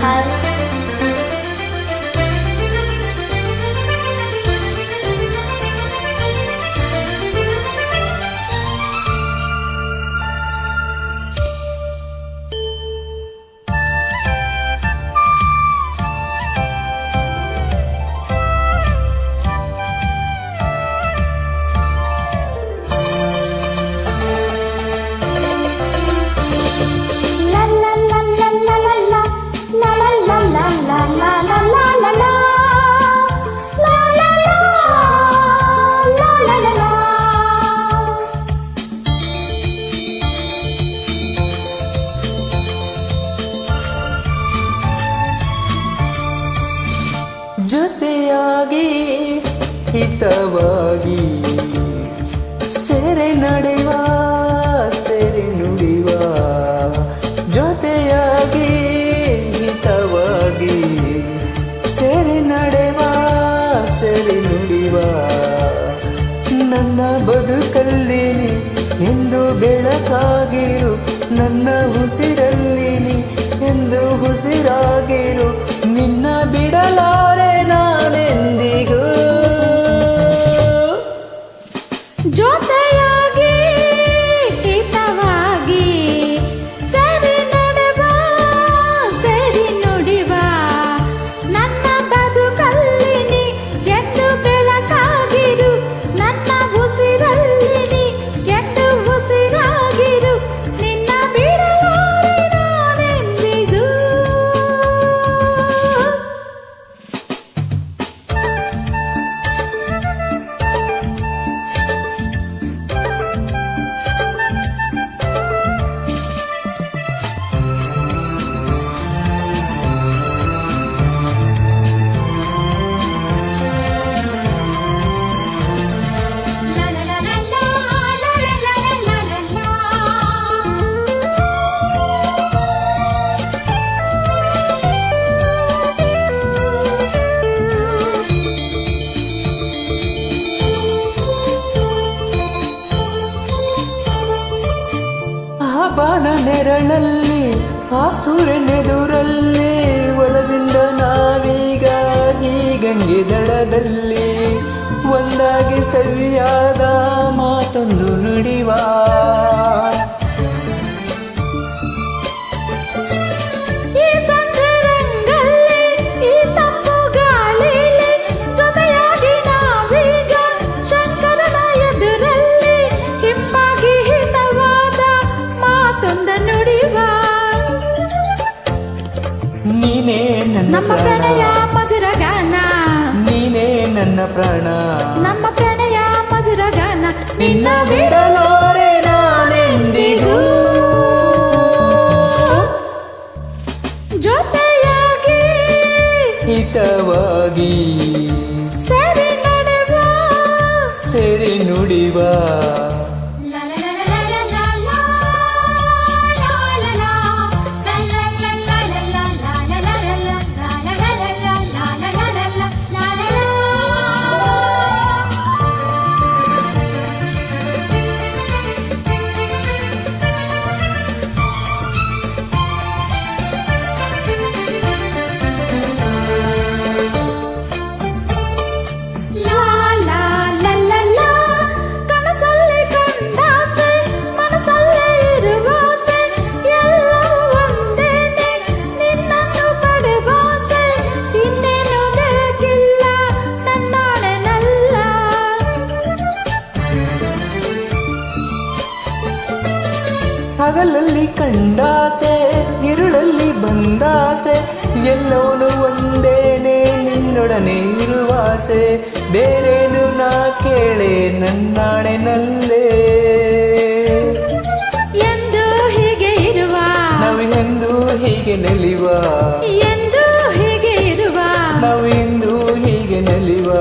开 ಜೊತೆಯಾಗಿ ಹಿತವಾಗಿ ಸೆರೆ ನಡೆವ ಸೆರೆ ನುಡಿವ ಜೊತೆಯಾಗಿ, ಹಿತವಾಗಿ ಸೆರೆ ನಡೆವ ಸೆರೆ ನುಡಿವ ನನ್ನ ಬದುಕಲ್ಲಿ ಎಂದು ಬೆಳಕಾಗಿರು, ನನ್ನ ಉಸಿರಲ್ಲಿ ಎಂದು ಉಸಿರಾಗಿರು, ನಿನ್ನ ಬಿಡಲಾರೆ ಬಾಣ ನೆರಳಲ್ಲಿ ಆ ಸೂರ್ಯನೆದುರಲ್ಲಿ ಒಳವಿಂದ ನಾವೀಗ ಈ ಗಂಗೆ ದಡದಲ್ಲಿ ಒಂದಾಗಿ ಸರಿಯಾದ ಮಾತೊಂದು ನುಡಿವ. ನೀನೇ ನನ್ನ ನಮ್ಮ ಪ್ರಾಣ. ಪ್ರಣಯ ಮಧುರ ಗಾನ. ನೀನೇ ನನ್ನ ಪ್ರಾಣ. ನಮ್ಮ ಪ್ರಣಯ ಮಧುರ ಗಾನ. ನಿನ್ನ ಬಿಡಲೋರೆ ನಾನೆಂದಿಗೂ. ಜೊತೆಯಾಗಿ ಹಿತವಾಗಿ ಸರಿ ನಡೆವ. ಸರಿ ನುಡಿವ. ಬಂದಾಸೆ ಎಲ್ಲವನು ಒಂದೇನೆ ನಿನ್ನೊಡನೆ ಇರುವಾಸೆ. ಬೇರೇನು ನಾ ಕೇಳೆ ನನ್ನಾಣೆನಲ್ಲೇ. ಎಂದು ಹೀಗೆ ಇರುವ. ನಾವಿಂದು ಹೀಗೆ ನಲಿವ. ಎಂದು ಹೀಗೆ ಇರುವ. ನಾವಿಂದು ಹೀಗೆ ನಲಿವ.